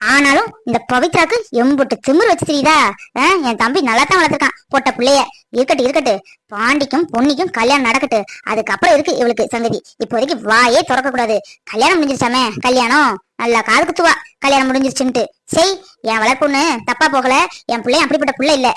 ஆனாலும் இந்த பவித்ராக்கு எம்புட்டு திமிர் வச்சு தெரியுதா? என் தம்பி நல்லா தான் வளர்த்துருக்கான். போட்ட பிள்ளைய. இருக்கட்டு இருக்கட்டு. பாண்டிக்கும் பொன்னிக்கும் கல்யாணம் நடக்கட்டு. அதுக்கப்புறம் இருக்கு இவளுக்கு சங்கதி. இப்போதைக்கு வாயே திறக்க கூடாது கல்யாணம் முடிஞ்சிருச்சாமே? கல்யாணம்? நல்லா காது குத்துவா. கல்யாணம் முடிஞ்சிருச்சுன்ட்டு செய் என் வளர்ப்புன்னு தப்பா போகல. என் பிள்ளை அப்படிப்பட்ட பிள்ளை இல்ல.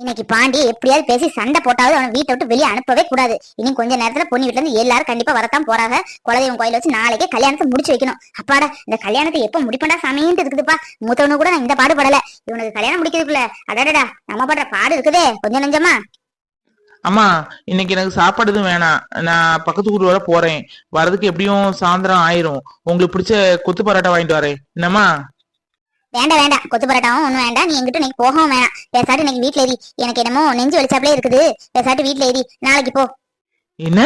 இன்னைக்கு பாண்டி எப்படியாவது பேசி சண்டை போட்டாவது அவனை வீட்டை விட்டு வெளியே அனுப்பவே கூடாது. இனி கொஞ்ச நேரத்துல பொண்ணு வீட்டுல இருந்து எல்லாரும் கண்டிப்பா வரத்தான் போறாங்க. குலதெய்வம் கோயில வச்சு நாளைக்கே கல்யாணத்தை முடிச்சு வைக்கணும். அப்பாடா இந்த கல்யாணத்தை எப்ப முடிப்பண்டா சாமின்ட்டு இருக்குதுப்பா. மூத்தவனு கூட நான் இந்த பாடு படல. இவனுக்கு கல்யாணம் முடிக்கிறதுக்குள்ள அடடா நம்ம படுற பாடு இருக்குதே. கொஞ்சம் நெஞ்சமா? அம்மா இன்னைக்கு எனக்கு சாப்பாடு எதுவும் வேணாம். நான் பக்கத்து ஊர் வர போறேன். வரதுக்கு எப்படியும் சாயந்தரம் ஆயிரும். உங்களுக்கு பிடிச்ச கொத்து பரோட்டா வாங்கிட்டு வரேன். என்னம்மா? வேண்டாம் வேண்டாம் கொத்து பரோட்டாவும் ஒண்ணும் வேண்டாம். நீ எங்கிட்ட இன்னைக்கு போகவும் வேணாம். பேசாட்டு இன்னைக்கு வீட்ல ஏறி எனக்கு என்னமோ நெஞ்சு வெளிச்சாப்லே இருக்குது. பேசாட்டு வீட்ல ஏறி நாளைக்கு போ. என்ன?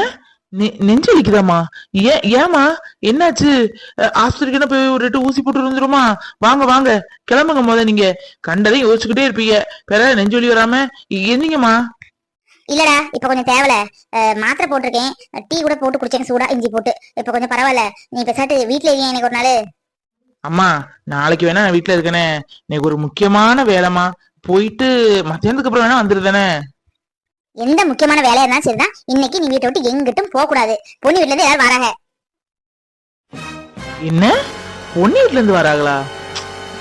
நெஞ்சு வலிக்குதாம்மா? ஏன் ஏமா என்னாச்சு? ஆஸ்பத்திரிக்கு போய் ஒரு ரெட்டு ஊசி போட்டு வந்துருமா? வாங்க வாங்க. கிளம்புங்க முத நீங்க. கண்டதையும் யோசிச்சுக்கிட்டே இருப்பீங்க. பிற நெஞ்சு வலி வராம. எந்தீங்கம்மா இல்லடா இப்ப கொஞ்சம் தேவல. மாத்திரை போட்டிருக்கேன். டீ கூட போட்டு குடிச்சேன். சூடா இஞ்சி போட்டு. இப்ப கொஞ்சம் பரவாயில்ல. நீ பேசாட்டு வீட்ல ஏறி எனக்கு ஒரு நாள். அம்மா நாளைக்கு வேணா வீட்டுல இருக்கேனே. எனக்கு ஒரு முக்கியமான வேலைம்மா. போயிட்டு மத்தியானத்துக்கு அப்புறம் வேணா வந்துருதானே எந்த முக்கியமான வேலையா இருந்தாலும் சரிதான். இன்னைக்கு நீ வீட்டை விட்டு எங்கிட்டும் போக கூடாது. பொண்ணு வீட்ல இருந்து எல்லாரும் வராங்க. என்ன? பொண்ணு வீட்டுல இருந்து வராங்களா?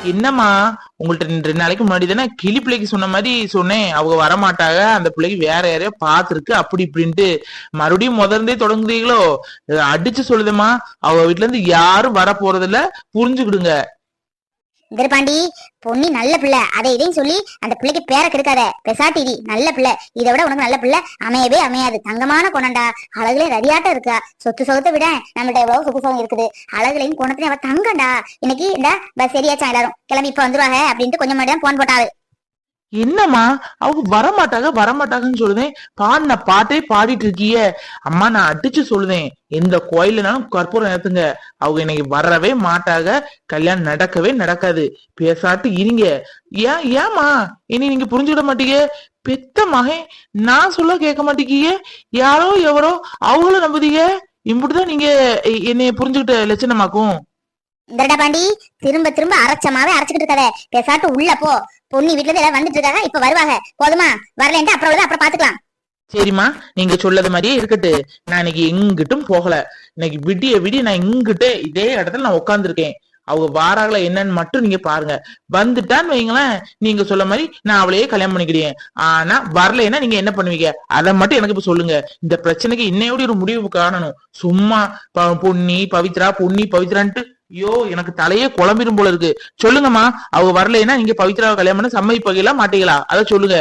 என்னம்மா? உங்கள்ட்ட ரெண்டு நாளைக்கு முன்னாடி தானே கிளி பிள்ளைக்கு சொன்ன மாதிரி சொன்னேன். அவங்க வரமாட்டாங்க. அந்த பிள்ளைக்கு வேற யாரையோ பாத்துருக்கு அப்படி இப்படின்ட்டு. மறுபடியும் முதர்ந்தே தொடங்குறீங்களோ? அடிச்சு சொல்லுதம்மா. அவங்க வீட்டுல இருந்து யாரும் வர போறது இல்ல புரிஞ்சுக்கிடுங்க. திருப்பாண்டி பொண்ணி நல்ல பிள்ளை. அதை இதையும் சொல்லி அந்த பிள்ளைக்கு பேரை கெடுக்காத. பெசாட்டிடி நல்ல பிள்ளை. இதை விட உனக்கு நல்ல பிள்ளை அமையவே அமையாது. தங்கமான குணம்டா. அழகுல ரதியாட்டம் இருக்கா. சொத்து சொகத்தை விட நம்மகிட்ட எவ்வளவு சொத்து சொகம் இருக்குது. அழகுலையும் குணத்துலயும் அவ தங்கம்டா. இன்னைக்கு இந்த பஸ் சரியாச்சா எல்லாரும். கிளம்பி இப்ப வந்துருவாங்க அப்படின்ட்டு கொஞ்சம் மட்டும் தான் போன் போட்டாரு. என்னம்மா? அவங்க வரமாட்டாங்க வரமாட்டாங்கன்னு சொல்லுதேன் பாடின பாட்டே பாடிட்டு இருக்கிய. அம்மா நான் அடிச்சு சொல்லுதேன் எந்த கோயிலுனாலும் கற்பூரம் ஏத்துங்க. அவங்க இன்னைக்கு வரவே மாட்டாங்க. கல்யாணம் நடக்கவே நடக்காது. பேசாட்டு இருங்க. ஏன் ஏமா இனி நீங்க புரிஞ்சுக்கிட மாட்டீங்க. பெத்த மகன் நான் சொல்ல கேட்க மாட்டேங்கீங்க யாரோ எவரோ அவங்கள நம்புதீங்க. இப்படிதான் நீங்க என்னைய புரிஞ்சுக்கிட்ட லட்சணமாக்கும். இந்தடா பாண்டி. திரும்ப திரும்ப அரைச்சமாவே அரைச்சுக்கிட்டு இருக்காத. பேசாட்டு உள்ள போ. பொண்ணு வீட்டுல இருந்து வந்துட்டு இருக்காங்க. இப்ப வருவாங்க. போதுமா? வரலன்ட்டு அப்புறம் அப்புறம் பாத்துக்கலாம். சரிம்மா. நீங்க சொல்லது மாதிரியே இருக்கட்டு. நான் இன்னைக்கு எங்கிட்டும் போகல. இன்னைக்கு விடிய விடிய நான் இங்கிட்டே இதே இடத்துல நான் உட்காந்துருக்கேன் அவங்க வாராங்களா என்னன்னு மட்டும் நீங்க பாருங்க. வந்துட்டான்னு வைங்களேன். நீங்க சொல்ல மாதிரி நான் அவளையே கல்யாணம் பண்ணிக்கிறேன். ஆனா வரலைன்னா நீங்க என்ன பண்ணுவீங்க? அதை மட்டும் எனக்கு இப்ப சொல்லுங்க. இந்த பிரச்சனைக்கு இன்னையோட ஒரு முடிவு காணணும் சும்மா பொன்னி பவித்ரா பொன்னி பவித்ரான்ட்டு ஐயோ எனக்கு தலையே குழம்பிடும் போல இருக்கு. சொல்லுங்கம்மா அவங்க வரலைன்னா நீங்க பவித்ராவை கல்யாணம் பண்ண சம்மதிப்பீங்களா மாட்டீங்களா? அதை சொல்லுங்க.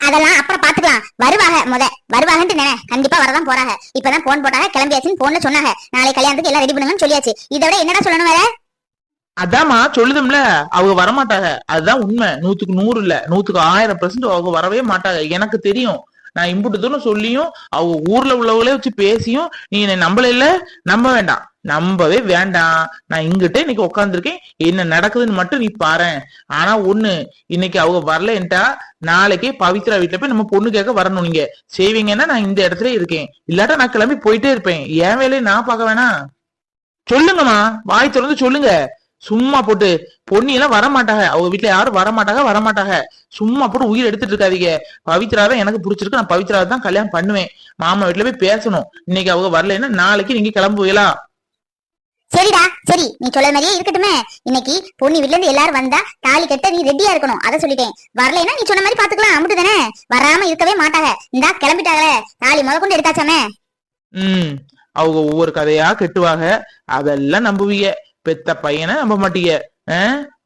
அதெல்லாம் அப்புறம் பாத்துக்கலாம் வருவாங்க முத. வருவாங்கன்ட்டு நினை. கண்டிப்பா வரதான் போறாங்க. இப்பதான் போன் போட்டாங்க கிளம்பியாச்சுன்னு போன்ல சொன்னாங்க. நாளை கல்யாணத்துக்கு எல்லாம் ரெடி பண்ணுங்கன்னு சொல்லியாச்சு. இதை விட என்னடா சொல்லணும் வேற? அதாம்மா சொல்லுதும்ல. அவங்க வரமாட்டாங்க. அதுதான் உண்மை. நூத்துக்கு நூறு இல்ல. நூத்துக்கு ஆயிரம் பெர்சன்ட் அவங்க வரவே மாட்டாங்க. எனக்கு தெரியும். நான் இம்புட்டு தூரம் சொல்லியும் அவங்க ஊர்ல உள்ளவங்களே வச்சு பேசியும் நீ என்னை நம்பல இல்ல? நம்ப வேண்டாம். நம்பவே வேண்டாம். நான் இங்கிட்ட இன்னைக்கு உட்காந்துருக்கேன் என்ன நடக்குதுன்னு மட்டும் நீ பாரேன். ஆனா ஒண்ணு இன்னைக்கு அவங்க வரலன்ட்டா நாளைக்கே பவித்ரா வீட்டுல போய் நம்ம பொண்ணு கேட்க வரணும் நீங்க. செய்வீங்கன்னா நான் இந்த இடத்துல இருக்கேன். இல்லாட்டா நான் கிளம்பி போயிட்டே இருப்பேன். என் வேலையை நான் பார்க்க வேணாம். சொல்லுங்கம்மா. வாய் திறந்து சொல்லுங்க. சும்மா போட்டு. பொண்ணு எல்லாம் வரமாட்டாங்க. அவங்க வீட்டுல யாரும் வரமாட்டாங்க வரமாட்டாங்க. சும்மா போட்டு உயிர் எடுத்துட்டு இருக்காதீங்க. பவித்ரா தான் எனக்கு பிடிச்சிருக்கு. நான் பவித்ரா தான் கல்யாணம் பண்ணுவேன். மாமா வீட்டுல போய் பேசணும். இன்னைக்கு அவங்க வரலைன்னா நாளைக்கு நீங்க கிளம்புவீங்களா? சரிடா சரி நீ சொல்ல மாதிரியே இருக்கட்டுமே. இன்னைக்கு பொண்ணு வீட்ல இருந்து எல்லாரும் வந்தா தாலி கட்ட நீ ரெடியா இருக்கணும். அதை சொல்லிட்டேன். வரலைன்னா நீ சொன்ன மாதிரி பாத்துக்கலாம் அமுட்டு தானே வராம இருக்கவே மாட்டாங்க. இந்தா கிளம்பிட்டாங்களே. தாலி முத கொண்டு எடுத்தாச்சாமே? ம் அவங்க ஒவ்வொரு கதையா கெட்டுவாங்க. அதெல்லாம் நம்புவீங்க. பெத்த பையனை நம்ப மாட்டீங்க. ஆ?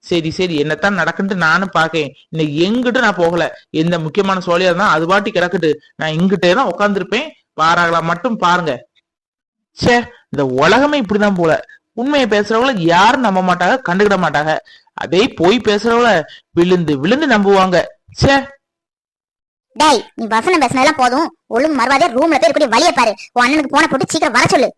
சரி சரி என்னத்தான் நடக்குன்ட்டு நானும் பாக்கேன் இன்னைக்கு எங்கிட்ட நான் போகல. எந்த முக்கியமான சோழியா இருந்தா அது பாட்டி கிடக்குட்டு. நான் இங்கிட்டே தான் உட்காந்துருப்பேன் பாராங்களா மட்டும் பாருங்க. சே இந்த உலகமே இப்படிதான் போல. உண்மையை பேசுறவங்கள யாரும் நம்ப மாட்டாங்க கண்டுக்கிட மாட்டாங்க. அதே போய் பேசுறவங்கள விழுந்து விழுந்து நம்புவாங்க. ச்சே. டேய் நீ வசனம் பேசினதெல்லாம் போதும். ஒழுங்கு மறுவாதே ரூம்ல போய் இருக்கக்கூடிய வழியை பாரு. உன் அண்ணனுக்கு போன போட்டு சீக்கிரம் வர சொல்லு.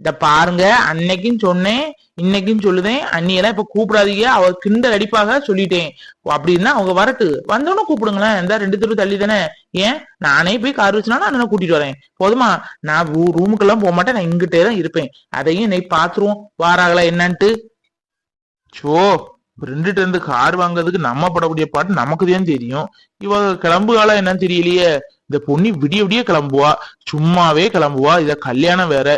இத பாருங்க. அன்னைக்கும் சொன்னேன் இன்னைக்கும் சொல்லுதேன். அண்ணியெல்லாம் இப்ப கூப்பிடாதீங்க. அவர் கிண்டல் அடிப்பாக சொல்லிட்டேன். அப்படின்னா அவங்க வரட்டு. வந்தோன்னு கூப்பிடுங்களேன். இந்த ரெண்டு தெரு தள்ளி தானே. ஏன்? நானே போய் கார் வச்சுனாலும் அண்ணனை கூட்டிட்டு வரேன். போதுமா? நான் ரூமுக்கெல்லாம் போக மாட்டேன். நான் இங்கிட்டே தான் இருப்பேன். அதையும் இன்னைக்கு பாத்துருவோம். வாராங்களா என்னன்ட்டு. சோ ரெண்டுட்டு இருந்து கார் வாங்குறதுக்கு நம்ம படக்கூடிய பாட்டு நமக்கு தான் தெரியும். இவ கிளம்புகால என்னன்னு தெரியலையே. இந்த பொண்ணு விடிய விடிய கிளம்புவா. சும்மாவே கிளம்புவா. இத கல்யாணம் வேற.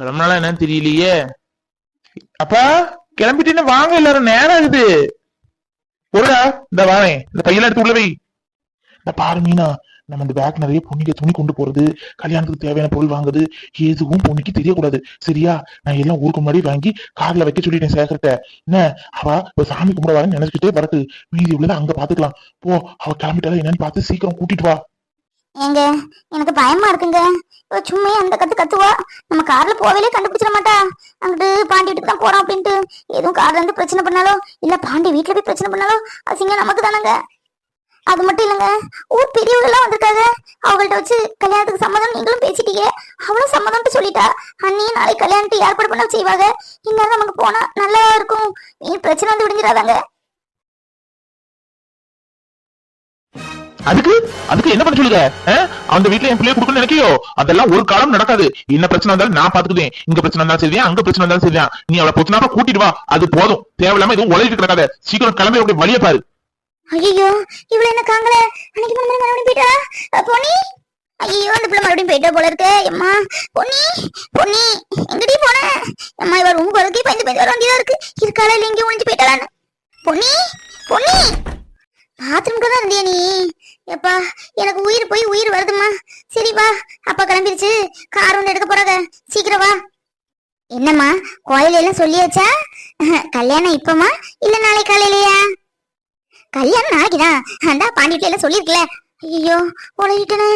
கிளம்புனால என்னன்னு தெரியலையே. அப்பா கிளம்பிட்டேன்னு வாங்க எல்லாரும் நேரம் ஆகுது. போடா இந்த வாரேன் இந்த பையில எடுத்து உள்ள வை. இந்த பாரு மீனா நம்ம இந்த பேக் நிறைய பொண்ணுக்கு துணி கொண்டு போறது கல்யாணத்துக்கு தேவையான பொருள் வாங்குது எதுவும் பொண்ணுக்கு தெரியக்கூடாது. சரியா? நான் எல்லாம் ஊருக்கு முன்னாடி வாங்கி கார்ல வைக்க சொல்லிட்டேன் சேகர்ட்ட என்ன? அவ இப்ப சாமி கும்பிட வரேன்னு நினைச்சுக்கிட்டே வரட்டு மீதி உள்ளதை அங்க பாத்துக்கலாம். போ அவ கிளம்பிட்டாலும் என்னன்னு பார்த்து சீக்கிரம் கூட்டிட்டு வா. ஏங்க எனக்கு பயமா இருக்குங்க. இவ சும்மா அந்த கத்து கத்துவா. நம்ம கார்ல போவேலே கண்டுபிடிச்சிட மாட்டா. அங்கிட்டு பாண்டி வீட்டுக்கு தான் போறோம் அப்படின்ட்டு. எதுவும் கார்ல இருந்து பிரச்சனை பண்ணாலோ இல்ல பாண்டி வீட்டுல போய் பிரச்சனை பண்ணாலோ அசிங்க நமக்கு தானங்க. அது மட்டும் இல்லைங்க ஊர் பெரியவங்க எல்லாம் வந்திருக்காங்க. அவங்கள்ட்ட வச்சு கல்யாணத்துக்கு சம்மதம் நீங்களும் பேசிட்டீங்க. அவளும் சம்மதம்ட்டு சொல்லிட்டா. அண்ணியும் நாளைக்கு கல்யாணத்தை ஏற்பாடு பண்ண செய்வாங்க. இந்நேரம் நமக்கு போனா நல்லா இருக்கும். நீ பிரச்சனை வந்து விடிஞ்சிடாதாங்க. அதுக்கு? அதுக்கு என்ன பண்ண சொல்லுங்க? அந்த வீட்டுல என் பிள்ளைய கொடுக்கணும்னு நினைக்கியோ அதெல்லாம் ஒரு காலம் நடக்காது. என்ன பிரச்சனை இருந்தாலும் நான் பாத்துக்குவேன். இங்க பிரச்சனை இருந்தாலும் சரியா அங்க பிரச்சனை இருந்தாலும் சரியா நீ அவளை பொச்சுனாப்ப கூட்டிட்டு வா. அது போதும். தேவையில்லாம எதுவும் உழைச்சிட்டு கிடக்காத. சீக்கிரம் கிளம்பி அப்படி வழிய பாரு. ஐயோ இவ்வளவு என்ன காங்கல? அன்னைக்கு மறுபடியும் மறுபடியும் போயிட்டா? அஹ் பொன்னி? ஐயோ அந்த பிள்ளை மறுபடியும் போயிட்டா போல இருக்கு. அம்மா பொன்னி? பொன்னி எங்கடி போன? அம்மா இவ ரொம்ப பதுக்கி பயந்து பயந்து வர வேண்டியதா இருக்கு. இருக்காளா இல்ல எங்கேயும் ஒழிஞ்சு போயிட்டாளான்னு. பொன்னி? பொன்னி? பாத்ரூம்க்கு தான் இருந்தியா நீ? எப்பா எனக்கு உயிர் போய் உயிர் வருதும்மா. சரி வா அப்பா கிளம்பிருச்சு. கார் ஒன்று எடுக்க போறாங்க. சீக்கிரம் வா. என்னம்மா கோயில எல்லாம் சொல்லியாச்சா? கல்யாணம் இப்பமா இல்ல நாளை காலையிலயா? கல்யாணம் நாளைக்குதான். அந்த பாண்டிட்டு எல்லாம் சொல்லிருக்கல ஐயோ உழையிட்டனே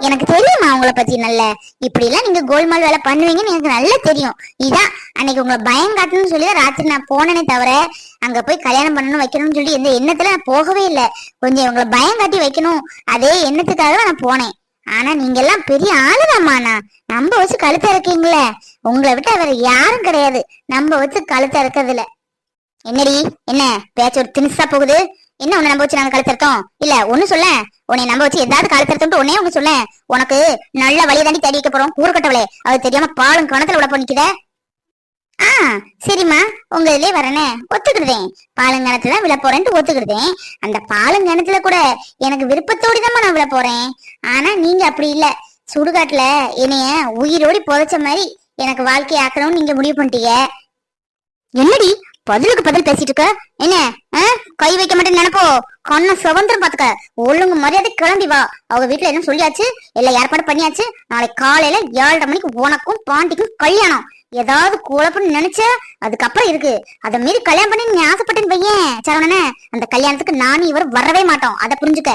எனக்கு தெரியுமா உங்களை பத்தி நல்ல. இப்படி எல்லாம் நீங்க கோல்மால் வேலை பண்ணுவீங்கன்னு எனக்கு நல்லா தெரியும். இதான் அன்னைக்கு உங்களை பயம் காட்டணும்னு சொல்லி தான் ராத்திரி நான் போனேனே தவிர அங்க போய் கல்யாணம் பண்ணணும் வைக்கணும்னு சொல்லி எந்த எண்ணத்துல நான் போகவே இல்லை. கொஞ்சம் உங்களை பயம் காட்டி வைக்கணும். அதே எண்ணத்துக்காக நான் போனேன். ஆனா நீங்க எல்லாம் பெரிய ஆளுதாம்மா நான். வச்சு கழுத்த இருக்கீங்களே. உங்களை விட்டு வேற யாரும் கிடையாது. நம்ம வச்சு கழுத்த இருக்கிறதுல என்னடி? என்ன? பேச்ச ஒரு திணிசா போகுது? என்ன உன்னை நம்ப வச்சு நாங்க கழுத்திருக்கோம் இல்ல ஒண்ணு சொல்ல. உன்னை நம்ப வச்சு ஏதாவது கழுத்திருத்தோம் உடனே ஒண்ணு சொல்ல. உனக்கு நல்ல வழி தாண்டி தேடி வைக்க போறோம். கூறுகட்டவளே அது தெரியாம பாலும் கணத்துல விட பண்ணிக்கிற ஆ சரிம்மா. உங்க இதுலயே வரனே. ஒத்துக்கிடுதேன். பாலுங்கணத்துல தான் விழ போறேன்ட்டு ஒத்துக்கிடுதேன். அந்த பாலங்கணத்துல கூட எனக்கு விருப்பத்தோடு தான் நான் விழ போறேன். ஆனா நீங்க அப்படி இல்ல. சுடுகாட்டுல என்னைய உயிரோடி புதைச்ச மாதிரி எனக்கு வாழ்க்கையை ஆக்கணும்னு நீங்க முடிவு பண்ணிட்டீங்க. என்னடி? பதிலுக்கு பதில் பேசிட்டு இருக்க என்ன கை வைக்க மாட்டேன்னு நினைப்போ? கண்ண சுதந்திரம் பாத்துக்க. ஒழுங்கு மரியாதை கிளம்பி வா. அவங்க வீட்டுல என்ன சொல்லியாச்சு? எல்லாம் ஏற்பாடு பண்ணியாச்சு. நாளைக்கு காலையில ஏழரை மணிக்கு உனக்கும் பாண்டிக்கும் கல்யாணம். ஏதாவது குழப்பம்னு நினைச்ச? அதுக்கப்புறம் இருக்கு. அத மீறி கல்யாணம் பண்ணி நீ ஆசைப்பட்டேன்னு பையன் சரவணனே. அந்த கல்யாணத்துக்கு நானும் இவர் வரவே மாட்டோம். அதை புரிஞ்சுக்க.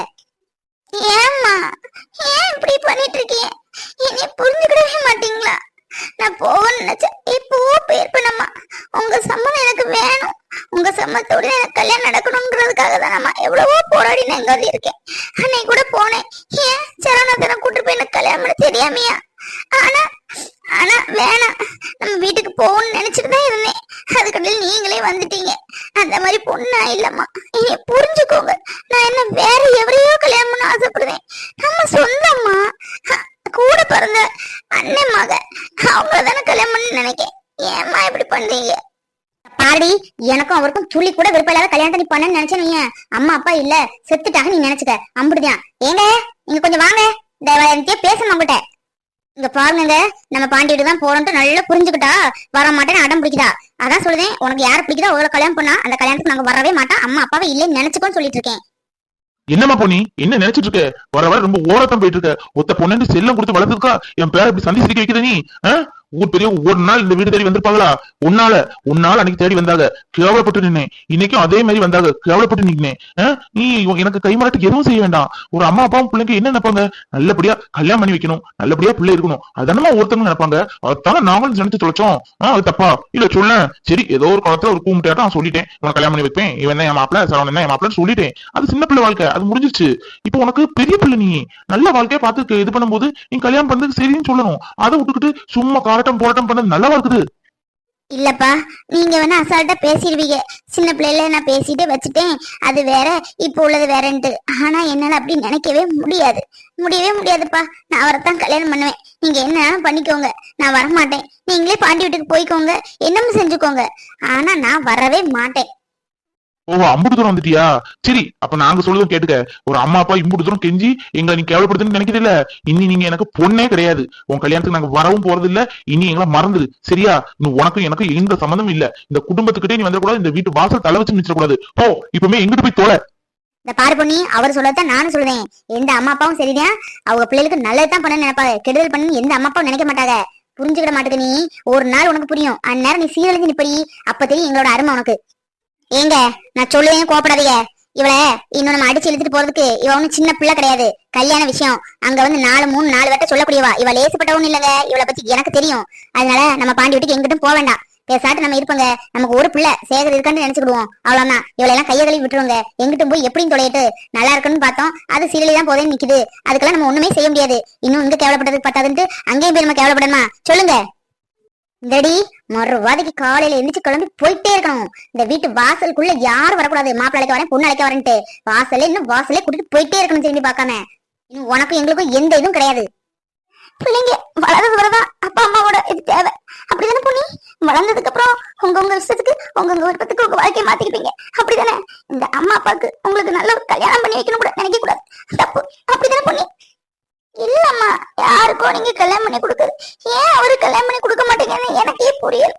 ஏம்மா? ஏன் இப்படி பண்ணிட்டு இருக்கீங்க என்னை புரிஞ்சுக்கிடவே மாட்டீங்களா நான் போகணும்னு நினைச்சேன் இப்போ போயிருப்பேனம்மா உங்க சம்மதம் எனக்கு வேணும் உங்க சம்மத்தோட எனக்கு கல்யாணம் நடக்கணுங்கிறதுக்காக தான் நம்ம எவ்வளவோ போராடி இருக்கேன் அன்னைக்கு கூட போனேன். ஏன்? சரணத்தனை கூட்டு போய் எனக்கு கல்யாணம் தெரியாமையா? ஆனா ஆனா வேணாம். நம்ம வீட்டுக்கு போகணும்னு நினைச்சிட்டு தான் இருந்தேன். அதுக்கடையில் நீங்களே வந்துட்டீங்க. அந்த மாதிரி பொண்ணா இல்லம்மா. நீங்க புரிஞ்சுக்கோங்க. நான் என்ன வேற எவரையோ கல்யாணம் பண்ண ஆசைப்படுவேன். நம்ம சொந்தம்மா. கூட பிறந்த அண்ணன் மக. அவங்கள தானே கல்யாணம் நினைக்கேன். ஏம்மா இப்படி பண்றீங்க? பாடி எனக்கும் அவருக்கும் துளி கூட விருப்பம் இல்லாத கல்யாணத்தை நீ பண்ணன்னு நினைச்சேன் நீ அம்மா அப்பா இல்ல செத்துட்டாக நீ நினைச்சுக்க. அம்புடுதான். ஏங்க நீங்க கொஞ்சம் வாங்க. இந்த பேசணும் உங்ககிட்ட. இங்க பாருங்க நம்ம பாண்டி தான் போறோம்ட்டு நல்லா புரிஞ்சுக்கிட்டா வர மாட்டேன்னு அடம் பிடிக்குதா? அதான் சொல்லுதேன் உனக்கு யார் பிடிக்குதோ அவ்வளவு கல்யாணம் பண்ணா அந்த கல்யாணத்துக்கு நாங்க வரவே மாட்டோம். அம்மா அப்பாவை இல்லைன்னு நினைச்சுக்கோன்னு சொல்லிட்டு இருக்கேன் என்னம்மா பொண்ணி என்ன நினைச்சிட்டு இருக்க? வர வர ரொம்ப ஓரத்தம் போயிட்டு இருக்க. ஒத்த பொண்ணு செல்லம் கொடுத்து வளர்த்துருக்கா என் பேர இப்படி சந்தி சிரிக்க வைக்கிற நீ ஊர் பெரிய ஒரு நாள் இந்த வீடு தேடி வந்திருப்பாங்களா? உன்னால உன்னால அன்னைக்கு தேடி வந்தாங்க. கேவலப்பட்டு நின்னேன். இன்னைக்கும் அதே மாதிரி வந்தாங்க. கேவலப்பட்டு நின்னேன். நீ எனக்கு கைமாறட்டுக்கு எதுவும் செய்ய வேண்டாம். ஒரு அம்மா அப்பாவும் பிள்ளைங்க என்ன நினைப்பாங்க? நல்லபடியா கல்யாணம் பண்ணி வைக்கணும். நல்லபடியா பிள்ளை இருக்கணும். அதானமா ஒருத்தவங்க நினைப்பாங்க. அதான நாங்களும் நினைச்சு தொலைச்சோம். அது தப்பா? இல்ல சொல்ல. சரி ஏதோ ஒரு காலத்துல ஒரு கூமிட்டாட்டம் நான் சொல்லிட்டேன். உனக்கு கல்யாணம் பண்ணி வைப்பேன். இவன் என் மாப்பிள்ள? சரவணன் என் மாப்பிள்ளன்னு சொல்லிட்டேன். அது சின்ன பிள்ளை வாழ்க்கை. அது முடிஞ்சிச்சு இப்போ உனக்கு பெரிய பிள்ளை நீ. நல்ல வாழ்க்கைய பார்த்து இது பண்ணும்போது நீ கல்யாணம் பண்ணதுக்கு சரின்னு சொல்லணும். அதை விட்டுக்கிட்டு சும்மா காலட்டம் போராட்டம் பண்ணது நல்லா இருக்குது? இல்லப்பா நீங்க வேணா அசால்ட்டா பேசிடுவீங்க. சின்ன பிள்ளைல நான் பேசிட்டு வச்சுட்டேன். அது வேற இப்போ உள்ளது வேறன்ட்டு. ஆனா என்னால அப்படி நினைக்கவே முடியாது. முடியவே முடியாதுப்பா. நான் அவரைத்தான் கல்யாணம் பண்ணுவேன். நீங்க என்ன பண்ணிக்கோங்க. நான் வரமாட்டேன். நீங்களே பாண்டி வீட்டுக்கு போய்க்கோங்க. என்னமும் செஞ்சுக்கோங்க. ஆனா நான் வரவே மாட்டேன். ஓ அம்புட்டு தூரம் வந்துட்டியா? சரி அப்ப நாங்க சொல்லுதும் கேட்டுக்க. ஒரு அம்மா அப்பா இம்புட்டு தூரம் கெஞ்சி எங்களை நீ கேவலப்படுத்துன்னு நினைக்கிறது இல்ல. இனி நீங்க எனக்கு பொண்ணே கிடையாது. உன் கல்யாணத்துக்கு நாங்க வரவும் போறது இல்ல. இனி எங்களை மறந்துது சரியா? இன்னும் உனக்கும் எனக்கும் எந்த சம்மந்தம் இல்ல. இந்த குடும்பத்துக்கிட்டே நீ வந்துடக்கூடாது. இந்த வீட்டு வாசல் தலை வச்சு நிச்சக்கூடாது ஓ இப்பவுமே எங்கிட்டு போய் தோலை? இந்த பாரு பொண்ணி அவர் சொல்லத்தான் நானும் சொல்லுவேன் எந்த அம்மா அப்பாவும் சரிதான். அவங்க பிள்ளைகளுக்கு நல்லதுதான் பண்ண நினைப்பாங்க. கெடுதல் பண்ணு எந்த அம்மா அப்பாவும் நினைக்க மாட்டாங்க. புரிஞ்சுக்கிட மாட்டேங்க நீ. ஒரு நாள் உனக்கு புரியும். அந்நேரம் நீ சீரழிஞ்சு நிப்படி. அப்ப தெரியும் எங்களோட அருமை உனக்கு. ஏங்க நான் சொல்லுவேன் கோப்படாதீங்க இவளை இன்னும் நம்ம அடிச்சு இழுத்துட்டு போறதுக்கு இவ ஒன்னும் சின்ன பிள்ளை கிடையாது. கல்யாண விஷயம். அங்க வந்து நாலு மூணு நாலு வட்ட சொல்லக்கூடியவா. இவ லேசுப்பட்டவனும் இல்லங்க. இவளை பத்தி எனக்கு தெரியும். அதனால நம்ம பாண்டி வீட்டுக்கு எங்கிட்டும் போக வேண்டாம். பேசாட்டு நம்ம இருப்போங்க. நமக்கு ஒரு பிள்ளை சேகர் இருக்கான்னு நினைச்சுக்கிடுவோம். அவ்வளவுதான். இவளை எல்லாம் கையை கழுவி விட்டுருவோங்க எங்கிட்டும் போய் எப்படியும் தொலையிட்டு. நல்லா இருக்குன்னு பார்த்தோம். அது சீரியலி தான் போதேன்னு நிக்குது. அதுக்கெல்லாம் நம்ம ஒண்ணுமே செய்ய முடியாது. இன்னும் இங்க கேவலப்பட்டதுக்கு பத்தாதுன்ட்டு அங்கேயும் போய் நம்ம கேவலப்படணுமா? சொல்லுங்க. டெடி மறுவாதிக்கு காலையில எந்திரிச்சு கிளம்பி போயிட்டே இருக்கணும். இந்த வீட்டு வாசலுக்குள்ள யாரும் வரக்கூடாது. மாப்பிள்ள அழைக்க வரேன் பொண்ணு அழைக்க வரேன்ட்டு. வாசலே இன்னும் வாசலே கூட்டிட்டு போயிட்டே இருக்கணும் திரும்பி பார்க்காம. இன்னும் உனக்கும் எங்களுக்கும் எந்த இதுவும் கிடையாது. பிள்ளைங்க வளர்றது வரதா அப்பா அம்மாவோட இது தேவை. அப்படிதானே பொண்ணி வளர்ந்ததுக்கு அப்புறம் உங்க உங்க இஷ்டத்துக்கு உங்க உங்க விருப்பத்துக்கு உங்க வாழ்க்கையை மாத்திக்கிட்டீங்க அப்படிதானே? இந்த அம்மா அப்பாவுக்கு உங்களுக்கு நல்ல ஒரு கல்யாணம் பண்ணி வைக்கணும் கூட நினைக்க கூடாது தப்பு. அப்படிதானே பொண்ணி இல்லம்மா யாருக்கோ நீங்க கல்யாணம் பண்ணி கொடுக்குறது ஏன் அவரு கல்யாணம் பண்ணி கொடுக்க மாட்டேங்கன்னு எனக்கே புரியல.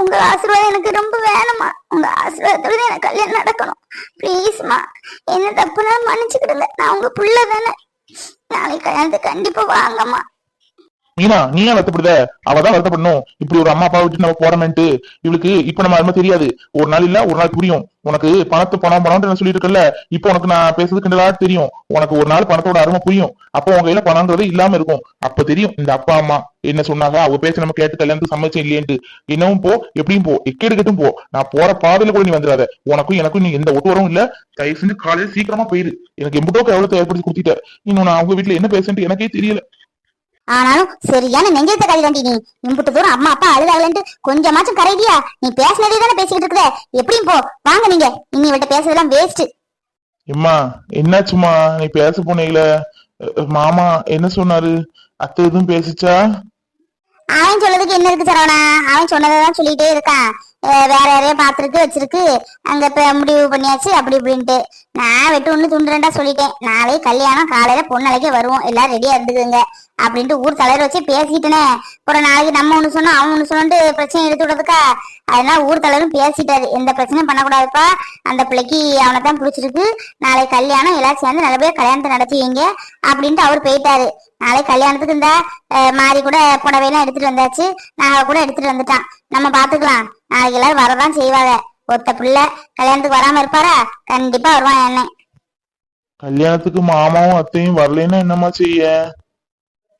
உங்க ஆசீர்வாதம் எனக்கு ரொம்ப வேணுமா உங்க ஆசீர்வாதத்தோட தான் எனக்கு கல்யாணம் நடக்கணும். ப்ளீஸ்மா என்ன தப்புனா மன்னிச்சுக்கிடுங்க. நான் உங்க புள்ள தானே. நாளைக்கு கல்யாணத்துக்கு கண்டிப்பா வாங்கம்மா. மீனா நீ ஏன் வருத்தப்படுத. அவதான் வருத்தப்படணும். இப்படி ஒரு அம்மா அப்பா விட்டு நம்ம போறோமேன்ட்டு. இவளுக்கு இப்ப நம்ம அருமை தெரியாது. ஒரு நாள் இல்ல ஒரு நாள் புரியும். உனக்கு பணத்து பணம் பணம்னு நான் சொல்லிட்டு இருக்கல இப்போ உனக்கு நான் பேசுறது கிண்டலா தெரியும். உனக்கு ஒரு நாள் பணத்தோட அருமை புரியும். அப்போ உங்க கையில பணம்ன்றது இல்லாம இருக்கும். அப்ப தெரியும் இந்த அப்பா அம்மா என்ன சொன்னாங்க? அவ பேச நம்ம கேட்டு கல்யாணத்துக்கு சம்மதிச்சேன் இல்லையேன்ட்டு. என்னவும் போ எப்படியும் போ. எக்கெடுக்கட்டும் போ. நான் போற பாதையில கூட நீ வந்துடாத. உனக்கும் எனக்கும் நீ எந்த ஒட்டு வரவும் இல்ல. தயவு செஞ்சு காலையில சீக்கிரமா போயிரு. எனக்கு எம்பிட்டோக்கு எவ்வளவு ஏற்படுத்தி கொடுத்துட்ட. இன்னும் நான் அவங்க வீட்டுல என்ன பேசுன்ட்டு எனக்கே தெரியல. ஆனாலும் சரியான நெஞ்சத்தை கறி தாண்டி நீ. இம்புட்டு தூரம் அம்மா அப்பா அழுதாகலன்ட்டு கொஞ்சமாச்சும் கரையிடியா நீ பேசினதே தானே பேசிக்கிட்டு இருக்குத எப்படியும் போ. வாங்க நீங்க. இனி இவட்ட பேசுறதெல்லாம் வேஸ்ட் எம்மா என்னாச்சுமா நீ பேச போனீங்கள. மாமா என்ன சொன்னாரு? அத்தை எதுவும் பேசிச்சா? அவன் சொல்லதுக்கு என்ன இருக்கு சரவணா? அவன் சொன்னதான் சொல்லிட்டே இருக்கான் வேற யாரையோ பாத்துருக்கு வச்சிருக்கு. அங்க இப்ப முடிவு பண்ணியாச்சு அப்படி இப்படின்ட்டு. நான் வெட்டு ஒண்ணு துண்டுரண்டா சொல்லிட்டேன். நாளை கல்யாணம் காலையில பொண்ணழைக்க வருவோம். எல்லாரும் ரெடியா இருந்துக்குங்க. அப்படின்ட்டு ஊர் தலைவர் வச்சு பேசிட்டேனே. அப்புறம் நாளைக்கு நம்ம ஒண்ணு சொன்னோம் அவன் ஒண்ணு சொன்னோன்ட்டு பிரச்சனை எடுத்து விடுறதுக்கா அதனால ஊர் தலைவரும் பேசிட்டாரு. எந்த பிரச்சனையும் பண்ணக்கூடாதுப்பா. அந்த பிள்ளைக்கு அவனை தான் பிடிச்சிருக்கு. நாளை கல்யாணம் எல்லாரும் சேர்ந்து நல்லபடியா கல்யாணத்தை நடத்துவீங்க அப்படின்ட்டு அவர் போயிட்டாரு. நாளை கல்யாணத்துக்கு இந்த மாறி கூட புடவையெல்லாம் எடுத்துட்டு வந்தாச்சு. நாங்க கூட எடுத்துட்டு வந்துட்டான். நம்ம பாத்துக்கலாம் நாளைக்கு எல்லாரும் வரதான் செய்வாங்க. ஒத்த பிள்ளை கல்யாணத்துக்கு வராம இருப்பாரா? கண்டிப்பா வருவான் என்ன. கல்யாணத்துக்கு மாமாவும் அத்தையும் வரலைன்னா என்னம்மா செய்ய?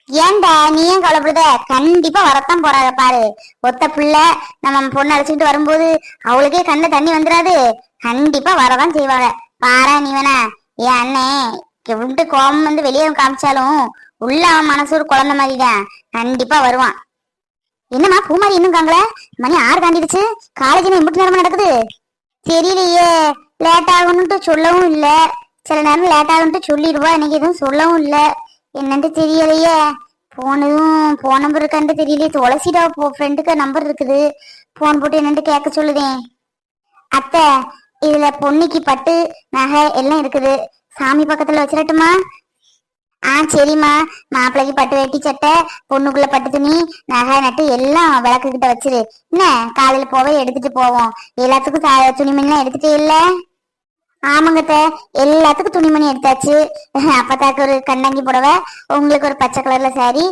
ஏன்டா நீ ஏன் கவலைப்படுத. கண்டிப்பா வரத்தான் போறாங்க பாரு. ஒத்த பிள்ளை நம்ம பொண்ணு அழைச்சிட்டு வரும்போது அவளுக்கே கண்ணுல தண்ணி வந்துடாது கண்டிப்பா வரதான் செய்வாங்க. பாரா நீ வேணா. என் அண்ணே எவ்வளவு கோபம் வந்து வெளியே காமிச்சாலும் உள்ள அவன் மனசு ஒரு குழந்தை மாதிரிதான். கண்டிப்பா வருவான். என்னம்மா பூமாரி இன்னும் காங்கள மணி ஆறு தாண்டிடுச்சு. காலேஜ் எம்பிட்டு நேரமா நடக்குது. தெரியலையே. லேட் ஆகணும்ட்டு சொல்லவும் இல்ல. சில நேரம் லேட் ஆகும்ட்டு சொல்லிடுவா. இன்னைக்கு எதுவும் சொல்லவும் இல்ல. என்னன்ட்டு தெரியலையே. போனதும் போன் நம்பர் இருக்கான்ட்டு தெரியலையே. துளசிடா போ ஃப்ரெண்டுக்கு நம்பர் இருக்குது. போன் போட்டு என்னன்ட்டு கேட்க சொல்லுதேன். அத்தை இதுல பொன்னிக்கு பட்டு நகை எல்லாம் இருக்குது. சாமி பக்கத்துல வச்சிடட்டுமா ஆ சரிம்மா. மாப்பிள்ளைக்கு பட்டு வேட்டி சட்டை பொண்ணுக்குள்ள பட்டு துணி நகை நட்டு எல்லாம் விளக்கு கிட்ட வச்சிரு. என்ன காலையில போவே எடுத்துட்டு போவோம். எல்லாத்துக்கும் சா- துணிமணிலாம் எடுத்துட்டே இல்ல? ஆமாங்கத்த எல்லாத்துக்கும் துணிமணி எடுத்தாச்சு. அப்பத்தாக்கு ஒரு கண்ணாங்கி புடவை உங்களுக்கு ஒரு பச்சை கலர்ல சாரி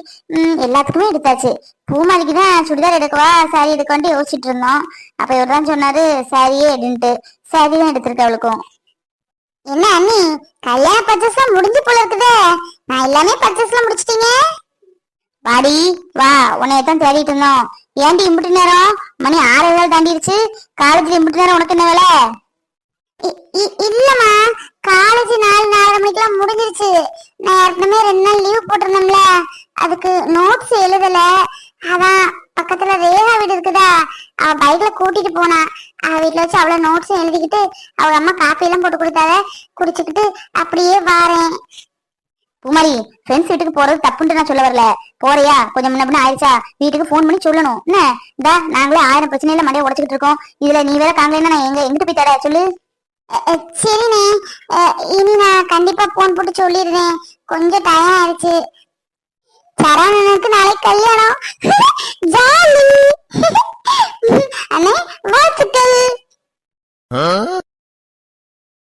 எல்லாத்துக்குமே எடுத்தாச்சு. பூமாரிக்கு தான் சுடிதார் எடுக்கவா சாரி எடுக்கவான்ட்டு யோசிச்சுட்டு இருந்தோம். அப்ப இவர் தான் சொன்னாரு சாரியே எடுன்ட்டு. சாரி தான் எடுத்திருக்கு அவளுக்கும். என்ன அண்ணி கல்யாண பச்சை முடிஞ்சு போல இருக்குதே. நான் எல்லாமே பர்ச்சேஸ் எல்லாம் முடிச்சிட்டீங்க? வாடி வா உன்னைய தான் தேடிட்டு இருந்தோம். ஏன்டி இம்புட்டு நேரம்? மணி ஆறு ஏழு தாண்டிடுச்சு. காலேஜ்ல இம்புட்டு நேரம் உனக்கு என்ன வேலை? இல்லம்மா. காலேஜ் நாலு நாலரை மணிக்கெல்லாம் முடிஞ்சிருச்சு. நான் ஏற்கனவே ரெண்டு நாள் லீவ் போட்டிருந்தோம்ல அதுக்கு நோட்ஸ் எழுதல. அதான் பக்கத்துல ரேகா வீடு இருக்குதா? அவ பைக்ல கூட்டிட்டு போனா. அவ வீட்டுல வச்சு அவ்வளவு நோட்ஸும் எழுதிக்கிட்டு அவங்க அம்மா காப்பி எல்லாம் போட்டு கொடுத்தாத. குடிச்சுக்கிட்டு அப்படியே வாரேன். பூமாரி ஃப்ரெண்ட்ஸ் வீட்டுக்கு போறது தப்புன்ட்டு நான் சொல்ல வரல. போறியா? கொஞ்சம் முன்ன ஆயிடுச்சா? வீட்டுக்கு ஃபோன் பண்ணி சொல்லணும். என்ன? இந்தா நாங்களே ஆயிரம் பிரச்சனையில மண்டைய உடச்சிக்கிட்டு இருக்கோம். இதுல நீ வேற காங்கலன்னா நான் எங்க எங்கிட்டு போய் தர? சொல்லு. சரிண்ணே. இனி நான் கண்டிப்பா போன் போட்டு சொல்லிடுறேன். கொஞ்சம் டயம் ஆயிடுச்சு. சரவணனுக்கு நாளைக்கு கல்யாணம். ஜாலி. அண்ணே வாழ்த்துக்கள்.